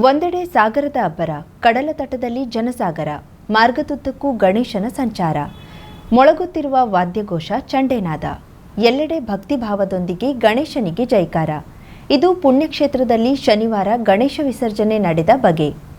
ಒಂದೆಡೆ ಸಾಗರದ ಅಬ್ಬರ, ಕಡಲ ತಟದಲ್ಲಿ ಜನಸಾಗರ ಮಾರ್ಗದುದ್ದಕ್ಕೂ ಗಣೇಶನ ಸಂಚಾರ. ಮೊಳಗುತ್ತಿರುವ ವಾದ್ಯಘೋಷ ಚಂಡೇನಾದ. ಎಲ್ಲೆಡೆ ಭಕ್ತಿಭಾವದೊಂದಿಗೆ ಗಣೇಶನಿಗೆ ಜೈಕಾರ. ಇದು ಪುಣ್ಯಕ್ಷೇತ್ರದಲ್ಲಿ ಶನಿವಾರ ಗಣೇಶ ವಿಸರ್ಜನೆ ನಡೆದ ಬಗೆ.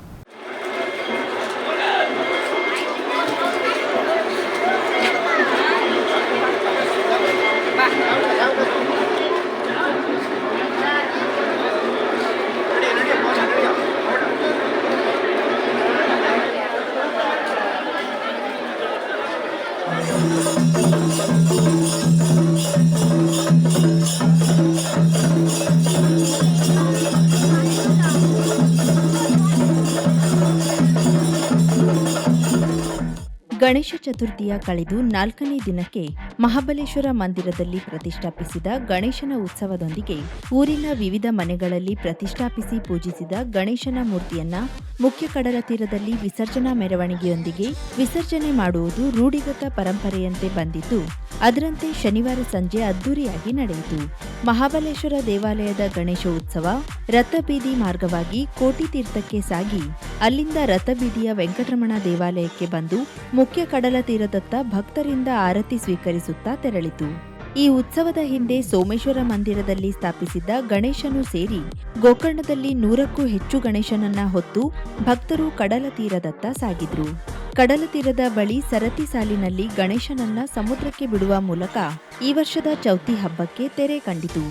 ಗಣೇಶ ಚತುರ್ಥಿಯ ಕಳೆದು ನಾಲ್ಕನೇ ದಿನಕ್ಕೆ ಮಹಾಬಲೇಶ್ವರ ಮಂದಿರದಲ್ಲಿ ಪ್ರತಿಷ್ಠಾಪಿಸಿದ ಗಣೇಶನ ಉತ್ಸವದೊಂದಿಗೆ ಊರಿನ ವಿವಿಧ ಮನೆಗಳಲ್ಲಿ ಪ್ರತಿಷ್ಠಾಪಿಸಿ ಪೂಜಿಸಿದ ಗಣೇಶನ ಮೂರ್ತಿಯನ್ನ ಮುಖ್ಯ ಕಡಲ ತೀರದಲ್ಲಿ ವಿಸರ್ಜನಾ ಮೆರವಣಿಗೆಯೊಂದಿಗೆ ವಿಸರ್ಜನೆ ಮಾಡುವುದು ರೂಢಿಗತ ಪರಂಪರೆಯಂತೆ ಬಂದಿದ್ದು, ಅದರಂತೆ ಶನಿವಾರ ಸಂಜೆ ಅದ್ದೂರಿಯಾಗಿ ನಡೆಯಿತು. ಮಹಾಬಲೇಶ್ವರ ದೇವಾಲಯದ ಗಣೇಶ ಉತ್ಸವ ರಥಬೀದಿ ಮಾರ್ಗವಾಗಿ ಕೋಟಿ ತೀರ್ಥಕ್ಕೆ ಸಾಗಿ, ಅಲ್ಲಿಂದ ರಥಬೀದಿಯ ವೆಂಕಟರಮಣ ದೇವಾಲಯಕ್ಕೆ ಬಂದು ಮುಖ್ಯ ಕಡಲ ತೀರದತ್ತ ಭಕ್ತರಿಂದ ಆರತಿ ಸ್ವೀಕರಿಸುತ್ತಾ ತೆರಳಿತು. ಈ ಉತ್ಸವದ ಹಿಂದೆ ಸೋಮೇಶ್ವರ ಮಂದಿರದಲ್ಲಿ ಸ್ಥಾಪಿಸಿದ್ದ ಗಣೇಶನು ಸೇರಿ ಗೋಕರ್ಣದಲ್ಲಿ ನೂರಕ್ಕೂ ಹೆಚ್ಚು ಗಣೇಶನನ್ನ ಹೊತ್ತು ಭಕ್ತರು ಕಡಲ ತೀರದತ್ತ ಸಾಗಿದ್ರು. ಕಡಲ ತೀರದ ಬಳಿ ಸರತಿ ಸಾಲಿನಲ್ಲಿ ಗಣೇಶನನ್ನ ಸಮುದ್ರಕ್ಕೆ ಬಿಡುವ ಮೂಲಕ ಈ ವರ್ಷದ ಚೌತಿ ಹಬ್ಬಕ್ಕೆ ತೆರೆ ಕಂಡಿತು.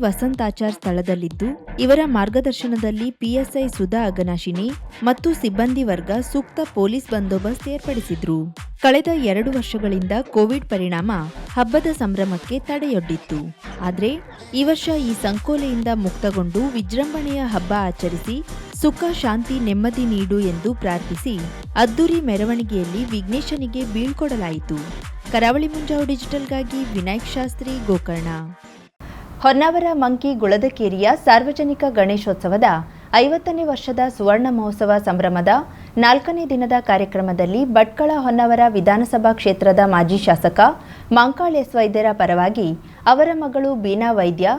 ವಸಂತಾಚಾರ್ ಸ್ಥಳದಲ್ಲಿದ್ದು, ಇವರ ಮಾರ್ಗದರ್ಶನದಲ್ಲಿ ಪಿಎಸ್ಐ ಸುಧಾ ಅಗನಾಶಿನಿ ಮತ್ತು ಸಿಬ್ಬಂದಿ ವರ್ಗ ಸೂಕ್ತ ಪೊಲೀಸ್ ಬಂದೋಬಸ್ತ್ ಏರ್ಪಡಿಸಿದ್ರು. ಕಳೆದ ಎರಡು ವರ್ಷಗಳಿಂದ ಕೋವಿಡ್ ಪರಿಣಾಮ ಹಬ್ಬದ ಸಂಭ್ರಮಕ್ಕೆ ತಡೆಯೊಡ್ಡಿತ್ತು. ಆದರೆ, ಈ ವರ್ಷ ಈ ಸಂಕೋಲೆಯಿಂದ ಮುಕ್ತಗೊಂಡು ವಿಜೃಂಭಣೆಯ ಹಬ್ಬ ಆಚರಿಸಿ ಸುಖ, ಶಾಂತಿ, ನೆಮ್ಮದಿ ನೀಡು ಎಂದು ಪ್ರಾರ್ಥಿಸಿ ಅದ್ದೂರಿ ಮೆರವಣಿಗೆಯಲ್ಲಿ ವಿಘ್ನೇಶನಿಗೆ ಬೀಳ್ಕೊಡಲಾಯಿತು. ಕರಾವಳಿ ಮುಂಜಾವು ಡಿಜಿಟಲ್ಗಾಗಿ ವಿನಾಯಕ್ ಶಾಸ್ತ್ರಿ ಗೋಕರ್ಣ ಹೊನ್ನಾವರ ಮಂಕಿ ಗುಳದಕೇರಿಯ ಸಾರ್ವಜನಿಕ ಗಣೇಶೋತ್ಸವದ ಐವತ್ತನೇ ವರ್ಷದ ಸುವರ್ಣ ಮಹೋತ್ಸವ ಸಂಭ್ರಮದ ನಾಲ್ಕನೇ ದಿನದ ಕಾರ್ಯಕ್ರಮದಲ್ಲಿ ಭಟ್ಕಳ ಹೊನ್ನಾವರ ವಿಧಾನಸಭಾ ಕ್ಷೇತ್ರದ ಮಾಜಿ ಶಾಸಕ ಮಾಂಕಾಳ್ ಎಸ್ ವೈದ್ಯರ ಪರವಾಗಿ ಅವರ ಮಗಳು ಬೀನಾ ವೈದ್ಯ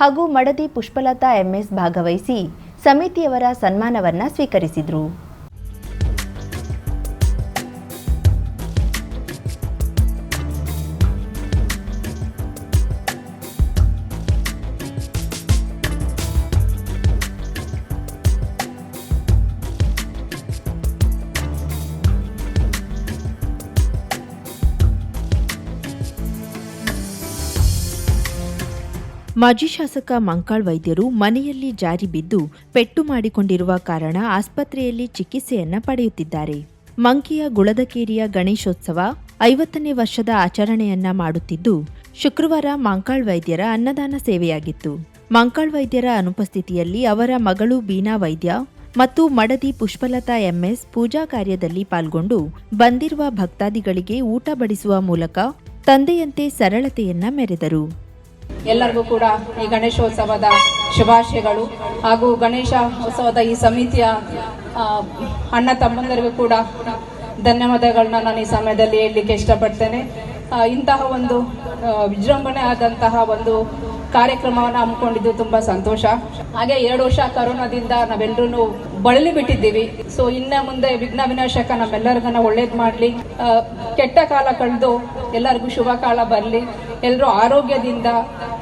ಹಾಗೂ ಮಡದಿ ಪುಷ್ಪಲತಾ ಎಂಎಸ್ ಭಾಗವಹಿಸಿ ಸಮಿತಿಯವರ ಸನ್ಮಾನವನ್ನು ಸ್ವೀಕರಿಸಿದರು. ಮಾಜಿ ಶಾಸಕ ಮಂಕಾಳ್ ವೈದ್ಯರು ಮನೆಯಲ್ಲಿ ಜಾರಿ ಬಿದ್ದು ಪೆಟ್ಟು ಮಾಡಿಕೊಂಡಿರುವ ಕಾರಣ ಆಸ್ಪತ್ರೆಯಲ್ಲಿ ಚಿಕಿತ್ಸೆಯನ್ನ ಪಡೆಯುತ್ತಿದ್ದಾರೆ. ಮಂಕಿಯ ಗುಳದಕೇರಿಯ ಗಣೇಶೋತ್ಸವ ಐವತ್ತನೇ ವರ್ಷದ ಆಚರಣೆಯನ್ನ ಮಾಡುತ್ತಿದ್ದು, ಶುಕ್ರವಾರ ಮಂಕಾಳ್ ವೈದ್ಯರ ಅನ್ನದಾನ ಸೇವೆಯಾಗಿತ್ತು. ಮಂಕಾಳ್ ವೈದ್ಯರ ಅನುಪಸ್ಥಿತಿಯಲ್ಲಿ ಅವರ ಮಗಳು ಬೀನಾ ವೈದ್ಯ ಮತ್ತು ಮಡದಿ ಪುಷ್ಪಲತಾ ಎಂಎಸ್ ಪೂಜಾ ಕಾರ್ಯದಲ್ಲಿ ಪಾಲ್ಗೊಂಡು ಬಂದಿರುವ ಭಕ್ತಾದಿಗಳಿಗೆ ಊಟ ಬಡಿಸುವ ಮೂಲಕ ತಂದೆಯಂತೆ ಸರಳತೆಯನ್ನ ಮೆರೆದರು. ಎಲ್ಲರಿಗೂ ಕೂಡ ಈ ಗಣೇಶೋತ್ಸವದ ಶುಭಾಶಯಗಳು. ಹಾಗೂ ಗಣೇಶ ಉತ್ಸವದ ಈ ಸಮಿತಿಯ ಅಣ್ಣ ತಮ್ಮಂದರಿಗೂ ಕೂಡ ಧನ್ಯವಾದಗಳನ್ನ ನಾನು ಈ ಸಮಯದಲ್ಲಿ ಹೇಳಲಿಕ್ಕೆ ಇಷ್ಟಪಡ್ತೇನೆ. ಇಂತಹ ಒಂದು ವಿಜೃಂಭಣೆ ಆದಂತಹ ಒಂದು ಕಾರ್ಯಕ್ರಮವನ್ನು ಹಮ್ಮಿಕೊಂಡಿದ್ದು ತುಂಬಾ ಸಂತೋಷ. ಹಾಗೆ ಎರಡು ವರ್ಷ ಕರೋನಾದಿಂದ ನಾವೆಲ್ಲರೂ ಬಳಲಿ ಬಿಟ್ಟಿದ್ದೀವಿ. ಸೊ ಇನ್ನ ಮುಂದೆ ವಿಘ್ನ ವಿನಾಶಕ ನಮ್ಮೆಲ್ಲರಿಗನ್ನ ಒಳ್ಳೇದು ಮಾಡಲಿ. ಕೆಟ್ಟ ಕಾಲ ಕಳೆದು ಎಲ್ಲರಿಗೂ ಶುಭ ಕಾಲ ಬರಲಿ. ಎಲ್ಲರೂ ಆರೋಗ್ಯದಿಂದ,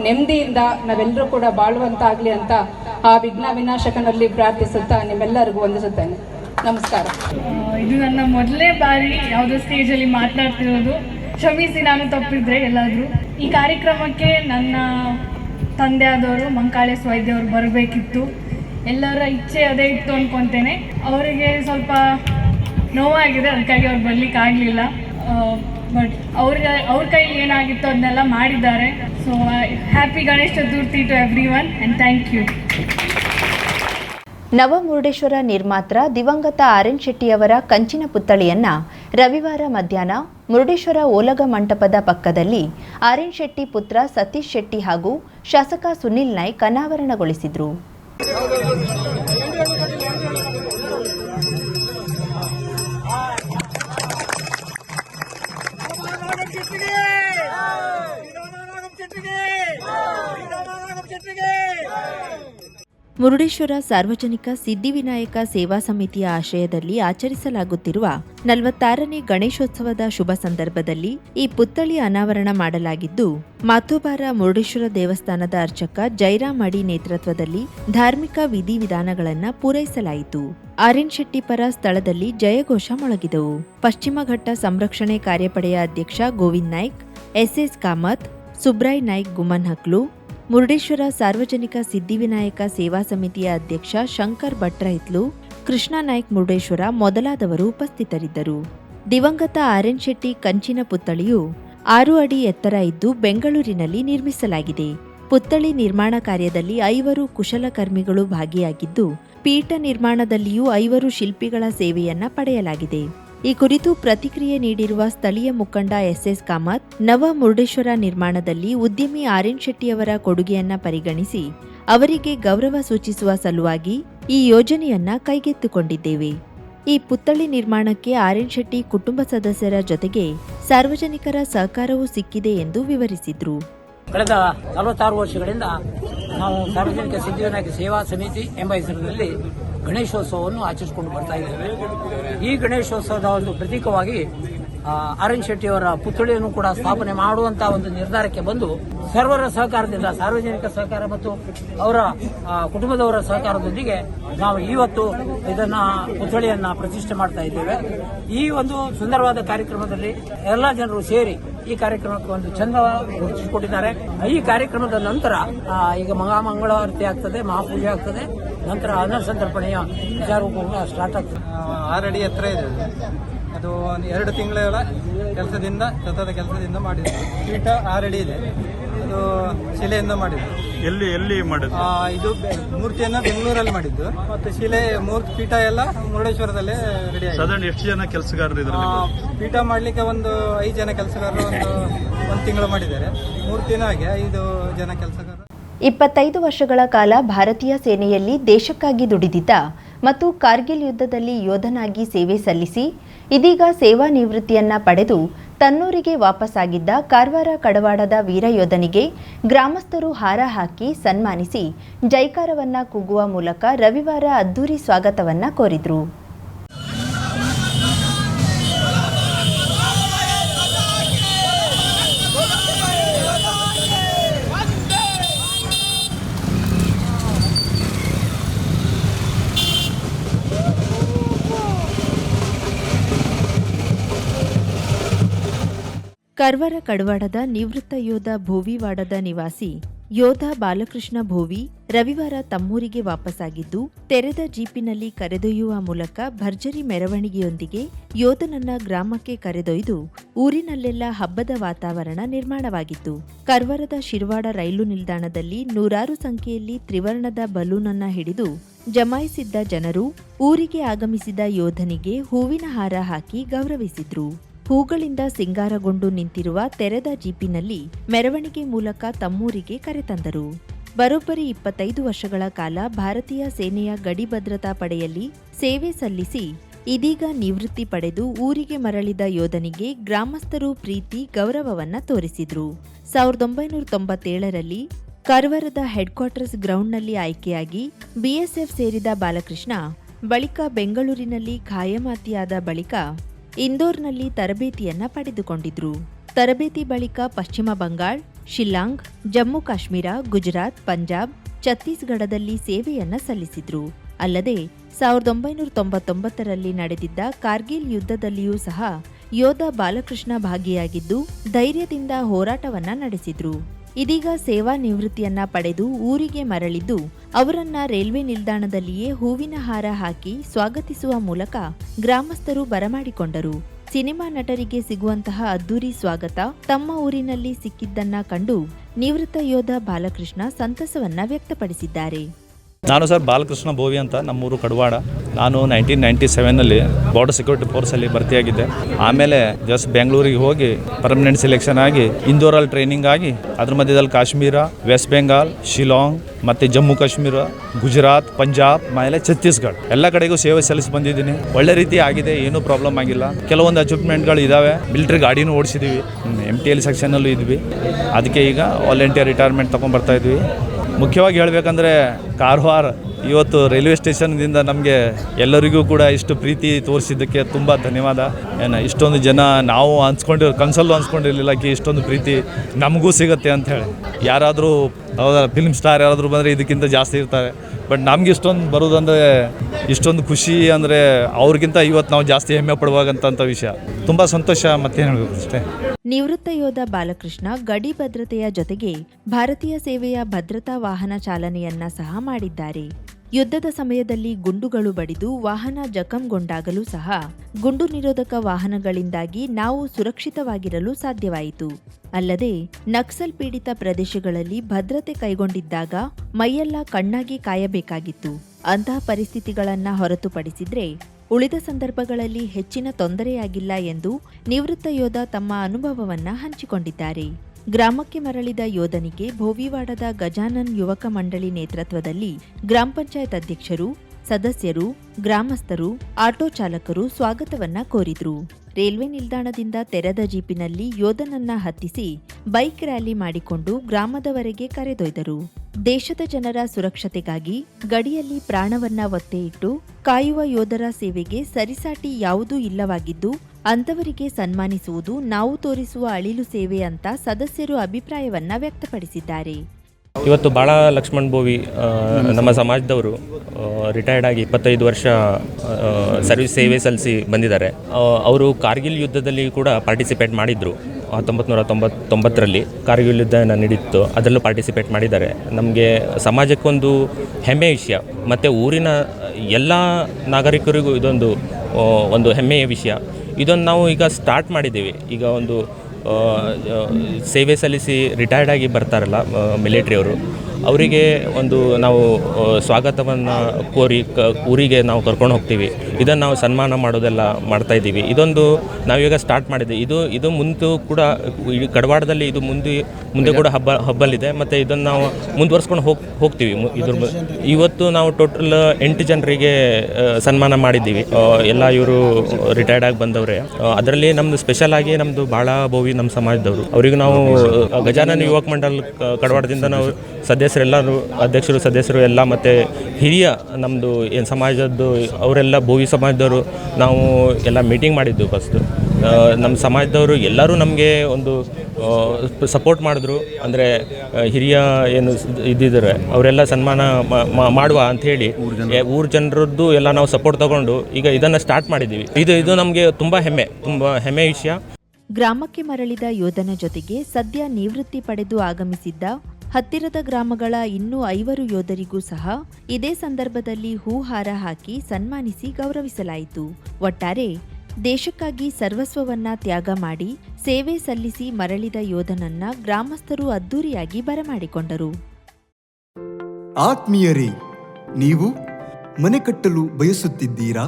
ನೆಮ್ಮದಿಯಿಂದ ನಾವೆಲ್ಲರೂ ಕೂಡ ಬಾಳುವಂತಾಗ್ಲಿ ಅಂತ ಆ ವಿಘ್ನ ವಿನಾಶಕನಲ್ಲಿ ಪ್ರಾರ್ಥಿಸುತ್ತಾ ನಿಮ್ಮೆಲ್ಲರಿಗೂ ವಂದಿಸುತ್ತೇನೆ. ನಮಸ್ಕಾರ. ಇದು ನನ್ನ ಮೊದಲನೇ ಬಾರಿ ಯಾವುದೋ ಸ್ಟೇಜಲ್ಲಿ ಮಾತನಾಡ್ತಿರೋದು ಕ್ಷಮಿಸಿ ನಾನು ತಪ್ಪಿದ್ರೆ ಎಲ್ಲಾದರೂ. ಈ ಕಾರ್ಯಕ್ರಮಕ್ಕೆ ನನ್ನ ತಂದೆ ಆದವರು ಮಂಕಾಳೇಶ್ ವೈದ್ಯ ಅವರು ಬರಬೇಕಿತ್ತು. ಎಲ್ಲರ ಇಚ್ಛೆ ಅದೇ ಇತ್ತು ಅಂದ್ಕೊತೇನೆ ಅವರಿಗೆ ಸ್ವಲ್ಪ ನೋವಾಗಿದೆ, ಅದಕ್ಕಾಗಿ ಅವ್ರು ಬರ್ಲಿಕ್ಕೆ ಆಗಲಿಲ್ಲ ಬಟ್ ಅವ್ರ ಅವ್ರ ಕೈಲಿ ಏನಾಗಿತ್ತು ಅದನ್ನೆಲ್ಲ ಮಾಡಿದ್ದಾರೆ. So happy Ganesh Chaturthi to every one and thank you ನವಮುರುಡೇಶ್ವರ ನಿರ್ಮಾತ್ರ ದಿವಂಗತ ಆರ್ ಎನ್ ಶೆಟ್ಟಿಯವರ ಕಂಚಿನ ಪುತ್ಥಳಿಯನ್ನ ರವಿವಾರ ಮಧ್ಯಾಹ್ನ ಮುರುಡೇಶ್ವರ ಓಲಗ ಮಂಟಪದ ಪಕ್ಕದಲ್ಲಿ ಆರ್ ಎನ್ ಶೆಟ್ಟಿ ಪುತ್ರ ಸತೀಶ್ ಶೆಟ್ಟಿ ಹಾಗೂ ಶಾಸಕ ಸುನಿಲ್ ನಾಯ್ಕ್ ಅನಾವರಣಗೊಳಿಸಿದರು. ಮುರುಡೇಶ್ವರ ಸಾರ್ವಜನಿಕ ಸಿದ್ಧಿವಿನಾಯಕ ಸೇವಾ ಸಮಿತಿಯ ಆಶ್ರಯದಲ್ಲಿ ಆಚರಿಸಲಾಗುತ್ತಿರುವ ನಲವತ್ತಾರನೇ ಗಣೇಶೋತ್ಸವದ ಶುಭ ಸಂದರ್ಭದಲ್ಲಿ ಈ ಪುತ್ಥಳಿ ಅನಾವರಣ ಮಾಡಲಾಗಿದ್ದು ಮಾತೋಬಾರ ಮುರುಡೇಶ್ವರ ದೇವಸ್ಥಾನದ ಅರ್ಚಕ ಜೈರಾಮ್ ಅಡಿ ನೇತೃತ್ವದಲ್ಲಿ ಧಾರ್ಮಿಕ ವಿಧಿವಿಧಾನಗಳನ್ನು ಪೂರೈಸಲಾಯಿತು. ಆರ್ಯನ್ ಶೆಟ್ಟಿ ಪರ ಸ್ಥಳದಲ್ಲಿ ಜಯಘೋಷ ಮೊಳಗಿದವು. ಪಶ್ಚಿಮ ಘಟ್ಟ ಸಂರಕ್ಷಣೆ ಕಾರ್ಯಪಡೆಯ ಅಧ್ಯಕ್ಷ ಗೋವಿಂದ್ ನಾಯ್ಕ್, ಎಸ್ಎಸ್ ಕಾಮತ್ ಸುಬ್ರಾಯ್ ನಾಯ್ಕ್ ಗುಮನ್ ಹಕ್ಲು, ಮುರುಡೇಶ್ವರ ಸಾರ್ವಜನಿಕ ಸಿದ್ಧಿವಿನಾಯಕ ಸೇವಾ ಸಮಿತಿಯ ಅಧ್ಯಕ್ಷ ಶಂಕರ್ ಭಟ್ರಹಿತ್ಲು ಕೃಷ್ಣ ನಾಯ್ಕ್ ಮುರುಡೇಶ್ವರ ಮೊದಲಾದವರು ಉಪಸ್ಥಿತರಿದ್ದರು. ದಿವಂಗತ ಆರ್ ಎನ್ ಶೆಟ್ಟಿ ಕಂಚಿನ ಪುತ್ಥಳಿಯು ಆರು ಅಡಿ ಎತ್ತರ ಇದ್ದು ಬೆಂಗಳೂರಿನಲ್ಲಿ ನಿರ್ಮಿಸಲಾಗಿದೆ. ಪುತ್ಥಳಿ ನಿರ್ಮಾಣ ಕಾರ್ಯದಲ್ಲಿ ಐವರು ಕುಶಲಕರ್ಮಿಗಳು ಭಾಗಿಯಾಗಿದ್ದು, ಪೀಠ ನಿರ್ಮಾಣದಲ್ಲಿಯೂ ಐವರು ಶಿಲ್ಪಿಗಳ ಸೇವೆಯನ್ನ ಪಡೆಯಲಾಗಿದೆ. ಈ ಕುರಿತು ಪ್ರತಿಕ್ರಿಯೆ ನೀಡಿರುವ ಸ್ಥಳೀಯ ಮುಖಂಡ ಎಸ್ಎಸ್ ಕಾಮತ್, ನವ ಮುರುಡೇಶ್ವರ ನಿರ್ಮಾಣದಲ್ಲಿ ಉದ್ಯಮಿ ಆರ್ಯನ್ ಶೆಟ್ಟಿಯವರ ಕೊಡುಗೆಯನ್ನ ಪರಿಗಣಿಸಿ ಅವರಿಗೆ ಗೌರವ ಸೂಚಿಸುವ ಸಲುವಾಗಿ ಈ ಯೋಜನೆಯನ್ನ ಕೈಗೆತ್ತಿಕೊಂಡಿದ್ದೇವೆ. ಈ ಪುತ್ಥಳಿ ನಿರ್ಮಾಣಕ್ಕೆ ಆರ್ಯನ್ ಶೆಟ್ಟಿ ಕುಟುಂಬ ಸದಸ್ಯರ ಜೊತೆಗೆ ಸಾರ್ವಜನಿಕರ ಸಹಕಾರವೂ ಸಿಕ್ಕಿದೆ ಎಂದು ವಿವರಿಸಿದ್ರು. ಕಳೆದ ನಲವತ್ತಾರು ವರ್ಷಗಳಿಂದ ನಾವು ಸಾರ್ವಜನಿಕ ಸಿದ್ಧಿವಿನಾಯಕ ಸೇವಾ ಸಮಿತಿ ಎಂಬ ಹೆಸರಿನಲ್ಲಿ ಗಣೇಶೋತ್ಸವವನ್ನು ಆಚರಿಸಿಕೊಂಡು ಬರ್ತಾ ಇದ್ದೇವೆ. ಈ ಗಣೇಶೋತ್ಸವದ ಒಂದು ಪ್ರತೀಕವಾಗಿ ಆರ್ ಎನ್ ಶೆಟ್ಟಿಯವರ ಪುತ್ಥಳಿಯನ್ನು ಕೂಡ ಸ್ಥಾಪನೆ ಮಾಡುವಂತಹ ಒಂದು ನಿರ್ಧಾರಕ್ಕೆ ಬಂದು, ಸರ್ವರ ಸಹಕಾರದಿಂದ, ಸಾರ್ವಜನಿಕ ಸಹಕಾರ ಮತ್ತು ಅವರ ಕುಟುಂಬದವರ ಸಹಕಾರದೊಂದಿಗೆ ನಾವು ಇವತ್ತು ಇದನ್ನ, ಪುತ್ಥಳಿಯನ್ನ ಪ್ರತಿಷ್ಠೆ ಮಾಡ್ತಾ ಇದ್ದೇವೆ. ಈ ಒಂದು ಸುಂದರವಾದ ಕಾರ್ಯಕ್ರಮದಲ್ಲಿ ಎಲ್ಲ ಜನರು ಸೇರಿ ಈ ಕಾರ್ಯಕ್ರಮಕ್ಕೆ ಒಂದು ಚಂದ ಗುರುತಿಸಿಕೊಟ್ಟಿದ್ದಾರೆ. ಈ ಕಾರ್ಯಕ್ರಮದ ನಂತರ ಈಗ ಈಗ ಮಹಾಮಂಗಳಾರತಿ ಆಗ್ತದೆ, ಮಹಾಪೂಜೆ ಆಗ್ತದೆ, ನಂತರ ಅನ್ನ ಸಂತರ್ಪಣೆಯ ಕೂಡ ಸ್ಟಾರ್ಟ್ ಆಗ್ತದೆ. ಆರಡಿ ಎತ್ತರ ಇದೆ ಅದು. ಒಂದು ಎರಡು ತಿಂಗಳ ಕೆಲಸದಿಂದ, ಸತತ ಕೆಲಸದಿಂದ ಮಾಡಿದ್ದು. ಪೀಠ ಆರಡಿ ಇದೆ. ಅದು ಶಿಲೆಯಿಂದ ಮಾಡಿದ್ದು. ಎಲ್ಲಿ ಎಲ್ಲಿ ಮಾಡಿದ್ರು ಆ, ಇದು ಬೆ- ಮೂರ್ತಿಯನ್ನ ಬೆಂಗಳೂರಲ್ಲಿ ಮಾಡಿದ್ದು. ಮತ್ತೆ ಶಿಲೆ ಮೂರ್ತಿ ಪೀಠ ಎಲ್ಲ ಮುರುಡೇಶ್ವರದಲ್ಲೇ ರೆಡಿ ಆಗಿದೆ. ಸಾಧಾರಣ ಎಷ್ಟು ಜನ ಕೆಲಸಗಾರರು ಆ, ಇದ್ರಲ್ಲಿ ಪೀಠ ಮಾಡ್ಲಿಕ್ಕೆ ಒಂದು ಐದು ಜನ ಕೆಲಸಗಾರರು ಒಂದು ಒಂದು ತಿಂಗಳು ಮಾಡಿದ್ದಾರೆ. ಮೂರ್ತಿನೂ ಹಾಗೆ ಐದು ಜನ ಕೆಲಸಗಾರರು. ಇಪ್ಪತ್ತೈದು ವರ್ಷಗಳ ಕಾಲ ಭಾರತೀಯ ಸೇನೆಯಲ್ಲಿ ದೇಶಕ್ಕಾಗಿ ದುಡಿದಿದ್ದ ಮತ್ತು ಕಾರ್ಗಿಲ್ ಯುದ್ಧದಲ್ಲಿ ಯೋಧನಾಗಿ ಸೇವೆ ಸಲ್ಲಿಸಿ ಇದೀಗ ಸೇವಾ ನಿವೃತ್ತಿಯನ್ನ ಪಡೆದು ತನ್ನೂರಿಗೆ ವಾಪಸ್ಸಾಗಿದ್ದ ಕಾರವಾರ ಕಡವಾಡದ ವೀರಯೋಧನಿಗೆ ಗ್ರಾಮಸ್ಥರು ಹಾರ ಹಾಕಿ ಸನ್ಮಾನಿಸಿ ಜೈಕಾರವನ್ನ ಕೂಗುವ ಮೂಲಕ ರವಿವಾರ ಅದ್ದೂರಿ ಸ್ವಾಗತವನ್ನ ಕೋರಿದ್ರು. ಕರ್ವರ ಕಡವಾಡದ ನಿವೃತ್ತ ಯೋಧ ಭೋವಿವಾಡದ ನಿವಾಸಿ, ಯೋಧ ಬಾಲಕೃಷ್ಣ ಭೋವಿ ರವಿವಾರ ತಮ್ಮೂರಿಗೆ ವಾಪಸಾಗಿದ್ದು ತೆರೆದ ಜೀಪಿನಲ್ಲಿ ಕರೆದೊಯ್ಯುವ ಮೂಲಕ ಭರ್ಜರಿ ಮೆರವಣಿಗೆಯೊಂದಿಗೆ ಯೋಧನನ್ನ ಗ್ರಾಮಕ್ಕೆ ಕರೆದೊಯ್ದು ಊರಿನಲ್ಲೆಲ್ಲ ಹಬ್ಬದ ವಾತಾವರಣ ನಿರ್ಮಾಣವಾಗಿತ್ತು. ಕರ್ವರದ ಶಿರ್ವಾಡ ರೈಲು ನಿಲ್ದಾಣದಲ್ಲಿ ನೂರಾರು ಸಂಖ್ಯೆಯಲ್ಲಿ ತ್ರಿವರ್ಣದ ಬಲೂನನ್ನ ಹಿಡಿದು ಜಮಾಯಿಸಿದ್ದ ಜನರು ಊರಿಗೆ ಆಗಮಿಸಿದ ಯೋಧನಿಗೆ ಹೂವಿನ ಹಾರ ಹಾಕಿ ಗೌರವಿಸಿದ್ರು. ಹೂಗಳಿಂದ ಸಿಂಗಾರಗೊಂಡು ನಿಂತಿರುವ ತೆರೆದ ಜೀಪಿನಲ್ಲಿ ಮೆರವಣಿಗೆ ಮೂಲಕ ತಮ್ಮೂರಿಗೆ ಕರೆತಂದರು. ಬರೋಬ್ಬರಿ ಇಪ್ಪತ್ತೈದು ವರ್ಷಗಳ ಕಾಲ ಭಾರತೀಯ ಸೇನೆಯ ಗಡಿ ಭದ್ರತಾ ಪಡೆಯಲ್ಲಿ ಸೇವೆ ಸಲ್ಲಿಸಿ, ಇದೀಗ ನಿವೃತ್ತಿ ಪಡೆದು ಊರಿಗೆ ಮರಳಿದ ಯೋಧನಿಗೆ ಗ್ರಾಮಸ್ಥರು ಪ್ರೀತಿ, ಗೌರವವನ್ನ ತೋರಿಸಿದ್ರು. ಸಾವಿರದ ಒಂಬೈನೂರ ತೊಂಬತ್ತೇಳರಲ್ಲಿ ಕರ್ವರದ ಹೆಡ್ ಕ್ವಾರ್ಟರ್ಸ್ ಗ್ರೌಂಡ್ನಲ್ಲಿ ಆಯ್ಕೆಯಾಗಿ ಬಿಎಸ್ಎಫ್ ಸೇರಿದ ಬಾಲಕೃಷ್ಣ, ಬಳಿಕ ಬೆಂಗಳೂರಿನಲ್ಲಿ ಖಾಯಮಾತಿಯಾದ ಬಳಿಕ ಇಂದೋರ್ನಲ್ಲಿ ತರಬೇತಿಯನ್ನ ಪಡೆದುಕೊಂಡಿದ್ರು. ತರಬೇತಿ ಬಳಿಕ ಪಶ್ಚಿಮ ಬಂಗಾಳ, ಶಿಲ್ಲಾಂಗ್, ಜಮ್ಮು ಕಾಶ್ಮೀರ, ಗುಜರಾತ್, ಪಂಜಾಬ್, ಛತ್ತೀಸ್ಗಢದಲ್ಲಿ ಸೇವೆಯನ್ನ ಸಲ್ಲಿಸಿದ್ರು. ಅಲ್ಲದೆ ಸಾವಿರದ ಒಂಬೈನೂರ ತೊಂಬತ್ತೊಂಬತ್ತರಲ್ಲಿ ನಡೆದಿದ್ದ ಕಾರ್ಗಿಲ್ ಯುದ್ಧದಲ್ಲಿಯೂ ಸಹ ಯೋಧ ಬಾಲಕೃಷ್ಣ ಭಾಗಿಯಾಗಿದ್ದು ಧೈರ್ಯದಿಂದ ಹೋರಾಟವನ್ನ ನಡೆಸಿದ್ರು. ಇದೀಗ ಸೇವಾ ನಿವೃತ್ತಿಯನ್ನ ಪಡೆದು ಊರಿಗೆ ಮರಳಿದ್ದು ಅವರನ್ನ ರೈಲ್ವೆ ನಿಲ್ದಾಣದಲ್ಲಿಯೇ ಹೂವಿನ ಹಾರ ಹಾಕಿ ಸ್ವಾಗತಿಸುವ ಮೂಲಕ ಗ್ರಾಮಸ್ಥರು ಬರಮಾಡಿಕೊಂಡರು. ಸಿನಿಮಾ ನಟರಿಗೆ ಸಿಗುವಂತಹ ಅದ್ದೂರಿ ಸ್ವಾಗತ ತಮ್ಮ ಊರಿನಲ್ಲಿ ಸಿಕ್ಕಿದ್ದನ್ನ ಕಂಡು ನಿವೃತ್ತ ಯೋಧ ಬಾಲಕೃಷ್ಣ ಸಂತಸವನ್ನ ವ್ಯಕ್ತಪಡಿಸಿದ್ದಾರೆ. ನಾನು ಸರ್ ಬಾಲಕೃಷ್ಣ ಭೋವಿ ಅಂತ ನಮ್ಮೂರು ಕಡವಾಡ ನಾನು ನೈನ್ಟೀನ್ ನೈಂಟಿ ಸೆವೆನಲ್ಲಿ ಬಾರ್ಡರ್ ಸೆಕ್ಯೂರಿಟಿ ಫೋರ್ಸಲ್ಲಿ ಭರ್ತಿಯಾಗಿದ್ದೆ. ಆಮೇಲೆ ಜಸ್ಟ್ ಬೆಂಗಳೂರಿಗೆ ಹೋಗಿ ಪರ್ಮನೆಂಟ್ ಸೆಲೆಕ್ಷನ್ ಆಗಿ ಇಂದೋರಲ್ಲಿ ಟ್ರೈನಿಂಗ್ ಆಗಿ ಅದ್ರ ಮಧ್ಯದಲ್ಲಿ ಕಾಶ್ಮೀರ ವೆಸ್ಟ್ ಬೆಂಗಾಲ್ ಶಿಲಾಂಗ್ ಮತ್ತು ಜಮ್ಮು ಕಾಶ್ಮೀರ, ಗುಜರಾತ್, ಪಂಜಾಬ್, ಆಮೇಲೆ ಛತ್ತೀಸ್ಗಢ. ಎಲ್ಲ ಕಡೆಗೂ ಸೇವೆ ಸಲ್ಲಿಸಿ ಬಂದಿದ್ದೀನಿ. ಒಳ್ಳೆ ರೀತಿ ಆಗಿದೆ, ಏನೂ ಪ್ರಾಬ್ಲಮ್ ಆಗಿಲ್ಲ. ಕೆಲವೊಂದು ಅಚೀವ್ಮೆಂಟ್ಗಳು ಇದ್ದಾವೆ ಮಿಲಿಟರಿ ಗಾಡಿನೂ ಓಡಿಸಿದ್ದೀವಿ ಎಂ ಟಿ ಎಲ್ ಸೆಕ್ಷನಲ್ಲೂ ಇದ್ವಿ. ಅದಕ್ಕೆ ಈಗ ವಾಲಂಟಿಯರ್ ರಿಟೈರ್ಮೆಂಟ್ ತೊಗೊಂಡ್ಬರ್ತಾ ಇದ್ವಿ. ಮುಖ್ಯವಾಗಿ ಹೇಳಬೇಕಂದ್ರೆ ಕಾರವಾರ ಇವತ್ತು ರೈಲ್ವೆ ಸ್ಟೇಷನ್ದಿಂದ ನಮಗೆ ಎಲ್ಲರಿಗೂ ಕೂಡ ಇಷ್ಟು ಪ್ರೀತಿ ತೋರಿಸಿದ್ದಕ್ಕೆ ತುಂಬ ಧನ್ಯವಾದ. ಏನು ಇಷ್ಟೊಂದು ಜನ ನಾವು ಅನ್ಸ್ಕೊಂಡಿರೋ, ಕನ್ಸಲ್ಲೂ ಅನ್ಸ್ಕೊಂಡಿರಲಿಲ್ಲ ಕಿ ಇಷ್ಟೊಂದು ಪ್ರೀತಿ ನಮಗೂ ಸಿಗುತ್ತೆ ಅಂತ ಹೇಳಿ. ಯಾರಾದರೂ ಹೌದಾ ಫಿಲ್ಮ್ ಸ್ಟಾರ್ ಯಾರಾದರೂ ಬಂದರೆ ಇದಕ್ಕಿಂತ ಜಾಸ್ತಿ ಇರ್ತಾರೆ. ಬಟ್ ನಮ್ಗೆ ಇಷ್ಟೊಂದು ಬರೋದಂದರೆ ಇಷ್ಟೊಂದು ಖುಷಿ ಅಂದರೆ ಅವ್ರಿಗಿಂತ ಇವತ್ತು ನಾವು ಜಾಸ್ತಿ ಹೆಮ್ಮೆ ಪಡುವಾಗಂತ ವಿಷಯ. ತುಂಬ ಸಂತೋಷ ಮತ್ತೇನು ಹೇಳಬೇಕು ಅಷ್ಟೇ? ನಿವೃತ್ತ ಯೋಧ ಬಾಲಕೃಷ್ಣ ಗಡಿ ಭದ್ರತೆಯ ಜೊತೆಗೆ ಭಾರತೀಯ ಸೇವೆಯ ಭದ್ರತಾ ವಾಹನ ಚಾಲನೆಯನ್ನ ಸಹ ಮಾಡಿದ್ದಾರೆ. ಯುದ್ಧದ ಸಮಯದಲ್ಲಿ ಗುಂಡುಗಳು ಬಡಿದು ವಾಹನ ಜಖಂಗೊಂಡಾಗಲೂ ಸಹ ಗುಂಡು ನಿರೋಧಕ ವಾಹನಗಳಿಂದಾಗಿ ನಾವು ಸುರಕ್ಷಿತವಾಗಿರಲು ಸಾಧ್ಯವಾಯಿತು. ಅಲ್ಲದೆ ನಕ್ಸಲ್ ಪೀಡಿತ ಪ್ರದೇಶಗಳಲ್ಲಿ ಭದ್ರತೆ ಕೈಗೊಂಡಿದ್ದಾಗ ಮೈಯೆಲ್ಲ ಕಣ್ಣಾಗಿ ಕಾಯಬೇಕಾಗಿತ್ತು. ಅಂತಹ ಪರಿಸ್ಥಿತಿಗಳನ್ನ ಹೊರತುಪಡಿಸಿದ್ರೆ ಉಳಿದ ಸಂದರ್ಭಗಳಲ್ಲಿ ಹೆಚ್ಚಿನ ತೊಂದರೆಯಾಗಿಲ್ಲ ಎಂದು ನಿವೃತ್ತ ಯೋಧ ತಮ್ಮ ಅನುಭವವನ್ನ ಹಂಚಿಕೊಂಡಿದ್ದಾರೆ. ಗ್ರಾಮಕ್ಕೆ ಮರಳಿದ ಯೋಧನಿಗೆ ಭೋವಿವಾಡದ ಗಜಾನನ್ ಯುವಕ ಮಂಡಳಿ ನೇತೃತ್ವದಲ್ಲಿ ಗ್ರಾಮ ಪಂಚಾಯತ್ ಅಧ್ಯಕ್ಷರು, ಸದಸ್ಯರು, ಗ್ರಾಮಸ್ಥರು, ಆಟೋ ಚಾಲಕರು ಸ್ವಾಗತವನ್ನ ಕೋರಿದ್ರು. ರೈಲ್ವೆ ನಿಲ್ದಾಣದಿಂದ ತೆರೆದ ಜೀಪಿನಲ್ಲಿ ಯೋಧನನ್ನ ಹತ್ತಿಸಿ ಬೈಕ್ ರ್ಯಾಲಿ ಮಾಡಿಕೊಂಡು ಗ್ರಾಮದವರೆಗೆ ಕರೆದೊಯ್ದರು. ದೇಶದ ಜನರ ಸುರಕ್ಷತೆಗಾಗಿ ಗಡಿಯಲ್ಲಿ ಪ್ರಾಣವನ್ನ ಒತ್ತೆ ಇಟ್ಟು ಕಾಯುವ ಯೋಧರ ಸೇವೆಗೆ ಸರಿಸಾಟಿ ಯಾವುದೂ ಇಲ್ಲವಾಗಿದ್ದು ಅಂತವರಿಗೆ ಸನ್ಮಾನಿಸುವುದು ನಾವು ತೋರಿಸುವ ಅಳಿಲು ಸೇವೆ ಅಂತ ಸದಸ್ಯರು ಅಭಿಪ್ರಾಯವನ್ನ ವ್ಯಕ್ತಪಡಿಸಿದ್ದಾರೆ. ಇವತ್ತು ಬಾಳ ಲಕ್ಷ್ಮಣ್ ಬೋವಿ ನಮ್ಮ ಸಮಾಜದವರು ರಿಟೈರ್ಡ್ ಆಗಿ ಇಪ್ಪತ್ತೈದು ವರ್ಷ ಸರ್ವಿಸ್ ಸೇವೆ ಸಲ್ಲಿಸಿ ಬಂದಿದ್ದಾರೆ. ಅವರು ಕಾರ್ಗಿಲ್ ಯುದ್ಧದಲ್ಲಿ ಕೂಡ ಪಾರ್ಟಿಸಿಪೇಟ್ ಮಾಡಿದರು. ಹತ್ತೊಂಬತ್ತು ನೂರ ತೊಂಬತ್ತೊಂಬತ್ತರಲ್ಲಿ ಕಾರ್ಗಿಲ್ ಯುದ್ಧ ನಡೀತು ಅದರಲ್ಲೂ ಪಾರ್ಟಿಸಿಪೇಟ್ ಮಾಡಿದ್ದಾರೆ. ನಮಗೆ ಸಮಾಜಕ್ಕೊಂದು ಹೆಮ್ಮೆ ವಿಷಯ. ಮತ್ತು ಊರಿನ ಎಲ್ಲ ನಾಗರಿಕರಿಗೂ ಇದೊಂದು ಒಂದು ಹೆಮ್ಮೆಯ ವಿಷಯ. ಇದೊಂದು ನಾವು ಈಗ ಸ್ಟಾರ್ಟ್ ಮಾಡಿದ್ದೀವಿ. ಈಗ ಒಂದು ಸೇವೆ ಸಲ್ಲಿಸಿ ರಿಟೈರ್ಡ್ ಆಗಿ ಬರ್ತಾರಲ್ಲ ಮಿಲಿಟ್ರಿಯವರು ಅವರಿಗೆ ಒಂದು ನಾವು ಸ್ವಾಗತವನ್ನು ಕೋರಿ ಕ, ಊರಿಗೆ ನಾವು ಕರ್ಕೊಂಡು ಹೋಗ್ತೀವಿ. ಇದನ್ನು ನಾವು ಸನ್ಮಾನ ಮಾಡೋದೆಲ್ಲ ಮಾಡ್ತಾ ಇದ್ದೀವಿ. ಇದೊಂದು ನಾವೀಗ ಸ್ಟಾರ್ಟ್ ಮಾಡಿದ್ದೀವಿ ಇದು ಇದು ಮುಂದೆ ಕೂಡ ಕಡವಾಡದಲ್ಲಿ ಇದು ಮುಂದೆ ಮುಂದೆ ಕೂಡ ಹಬ್ಬ, ಹಬ್ಬಲಿದೆ. ಮತ್ತು ಇದನ್ನು ನಾವು ಮುಂದುವರ್ಸ್ಕೊಂಡು ಹೋಗಿ, ಹೋಗ್ತೀವಿ. ಇದ್ರ ಇವತ್ತು ನಾವು ಟೋಟಲ್ ಎಂಟು ಜನರಿಗೆ ಸನ್ಮಾನ ಮಾಡಿದ್ದೀವಿ. ಎಲ್ಲ ಇವರು ರಿಟೈರ್ಡ್ ಆಗಿ ಬಂದವ್ರೆ. ಅದರಲ್ಲಿ ನಮ್ಮದು ಸ್ಪೆಷಲ್ ಆಗಿ ನಮ್ಮದು ಭಾಳ ಭೋವಿ ನಮ್ಮ ಸಮಾಜದವರು. ಅವರಿಗೆ ನಾವು ಗಜಾನನ ಯುವಕ ಮಂಡಲ್ ಕಡವಾಡದಿಂದ ನಾವು ಸದಸ್ಯರೆಲ್ಲರೂ ಅಧ್ಯಕ್ಷರು ಸದಸ್ಯರು ಎಲ್ಲ ಮತ್ತು ಹಿರಿಯ ನಮ್ಮದು ಏನು ಸಮಾಜದ್ದು ಅವರೆಲ್ಲ ಭೂವಿ ಸಮಾಜದವರು ನಾವು ಎಲ್ಲ ಮೀಟಿಂಗ್ ಮಾಡಿದ್ದು ಫಸ್ಟು ನಮ್ಮ ಸಮಾಜದವರು ಎಲ್ಲರೂ ನಮಗೆ ಒಂದು ಸಪೋರ್ಟ್ ಮಾಡಿದ್ರು. ಅಂದರೆ ಹಿರಿಯ ಏನು ಇದ್ದಿದ್ದಾರೆ ಅವರೆಲ್ಲ ಸನ್ಮಾನ ಮಾ- ಅಂತ ಮಾಡುವ ಅಂಥೇಳಿ ಊರ ಜನರದ್ದು ಎಲ್ಲ ನಾವು ಸಪೋರ್ಟ್ ತಗೊಂಡು ಈಗ ಇದನ್ನು ಸ್ಟಾರ್ಟ್ ಮಾಡಿದ್ದೀವಿ. ಇದು ಇದು ನಮಗೆ ತುಂಬ ಹೆಮ್ಮೆ ತುಂಬ ಹೆಮ್ಮೆ ವಿಷಯ. ಗ್ರಾಮಕ್ಕೆ ಮರಳಿದ ಯೋಧನ ಜೊತೆಗೆ ಸದ್ಯ ನಿವೃತ್ತಿ ಪಡೆದು ಆಗಮಿಸಿದ್ದ ಹತ್ತಿರದ ಗ್ರಾಮಗಳ ಇನ್ನೂ ಐವರು ಯೋಧರಿಗೂ ಸಹ ಇದೇ ಸಂದರ್ಭದಲ್ಲಿ ಹೂಹಾರ ಹಾಕಿ ಸನ್ಮಾನಿಸಿ ಗೌರವಿಸಲಾಯಿತು. ಒಟ್ಟಾರೆ ದೇಶಕ್ಕಾಗಿ ಸರ್ವಸ್ವವನ್ನ ತ್ಯಾಗ ಮಾಡಿ ಸೇವೆ ಸಲ್ಲಿಸಿ ಮರಳಿದ ಯೋಧನನ್ನ ಗ್ರಾಮಸ್ಥರು ಅದ್ದೂರಿಯಾಗಿ ಬರಮಾಡಿಕೊಂಡರು. ಆತ್ಮೀಯರೇ ನೀವು ಮನೆ ಕಟ್ಟಲು ಬಯಸುತ್ತಿದ್ದೀರಾ?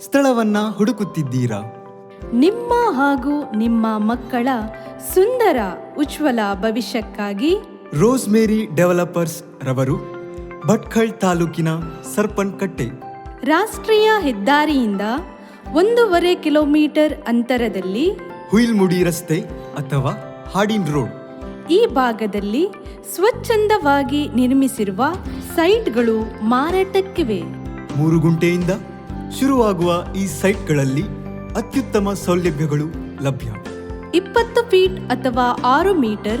ಸ್ಥಳವನ್ನ ಹುಡುಕುತ್ತಿದ್ದೀರಾ? ನಿಮ್ಮ ಹಾಗೂ ನಿಮ್ಮ ಮಕ್ಕಳ ಸುಂದರ ಉಜ್ವಲ ಭವಿಷ್ಯಕ್ಕಾಗಿ ರೋಸ್ಮೇರಿ ಡೆವಲಪರ್ಸ್ ರವರು ಭಟ್ಕಳ್ ತಾಲೂಕಿನ ಸರ್ಪನ್ಕಟ್ಟೆ. ರಾಷ್ಟ್ರೀಯ ಹೆದ್ದಾರಿಯಿಂದ ಒಂದೂವರೆ ಕಿಲೋಮೀಟರ್ ಅಂತರದಲ್ಲಿ ಹುಯಿಲ್ಮುಡಿ ರಸ್ತೆ ಅಥವಾ ಹಾಡಿನ್ ರೋಡ್. ಈ ಭಾಗದಲ್ಲಿ ಸ್ವಚ್ಛಂದವಾಗಿ ನಿರ್ಮಿಸಿರುವ ಸೈಟ್ಗಳು ಮಾರಾಟಕ್ಕಿವೆ. ಮೂರು ಗುಂಟೆಯಿಂದ ಶುರುವಾಗುವ ಈ ಸೈಟ್ಗಳಲ್ಲಿ ಅತ್ಯುತ್ತಮ ಸೌಲಭ್ಯಗಳು ಲಭ್ಯ. ಇಪ್ಪತ್ತು ಫೀಟ್ ಅಥವಾ ಆರು metre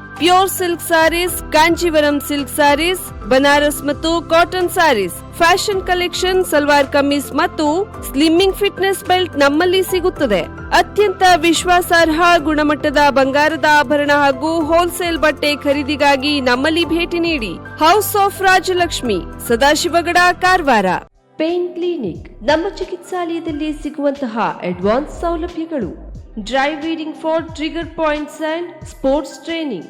pure silk saris Kanjeevaram silk saris Banaras ಮತ್ತು cotton saris fashion collection salwar kameez ಮತ್ತು ಸ್ಲಿಮ್ಮಿಂಗ್ ಫಿಟ್ನೆಸ್ ಬೆಲ್ಟ್ ನಮ್ಮಲ್ಲಿ ಸಿಗುತ್ತದೆ ಅತ್ಯಂತ ವಿಶ್ವಾಸಾರ್ಹ ಗುಣಮಟ್ಟದ ಬಂಗಾರದ ಆಭರಣ ಹಾಗೂ ಹೋಲ್ಸೇಲ್ ಬಟ್ಟೆ ಖರೀದಿಗಾಗಿ ನಮ್ಮಲ್ಲಿ ಭೇಟಿ ನೀಡಿ house of Rajalakshmi Sadashivgad Karwar pain clinic ನಮ್ಮ ಚಿಕಿತ್ಸಾಲಯದಲ್ಲಿ ಸಿಗುವಂತಹ ಅಡ್ವಾನ್ಸ್ ಸೌಲಭ್ಯಗಳು dry needling for trigger points and sports training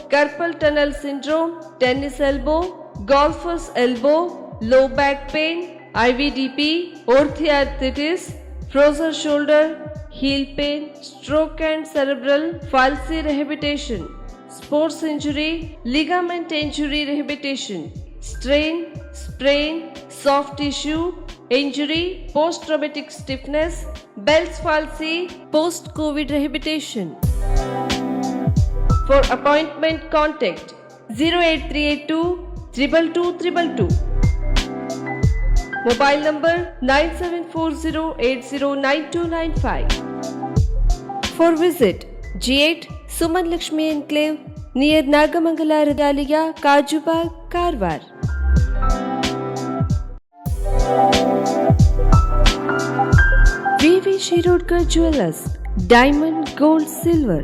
carpal tunnel syndrome, tennis elbow, golfer's elbow, low back pain, IVDP, orthoarthritis, frozen shoulder, heel pain, stroke and cerebral palsy rehabilitation, sports injury, ligament injury rehabilitation, strain, sprain, soft tissue, injury, post traumatic stiffness, Bell's palsy, post COVID rehabilitation. For appointment, contact 08382 222 Mobile number 9740809295. For visit, G8 Suman Lakshmi Enclave near Nagamangala Radaliya, Kajuba, Karwar. V V Shirodkar Jewelers Diamond, Gold, Silver.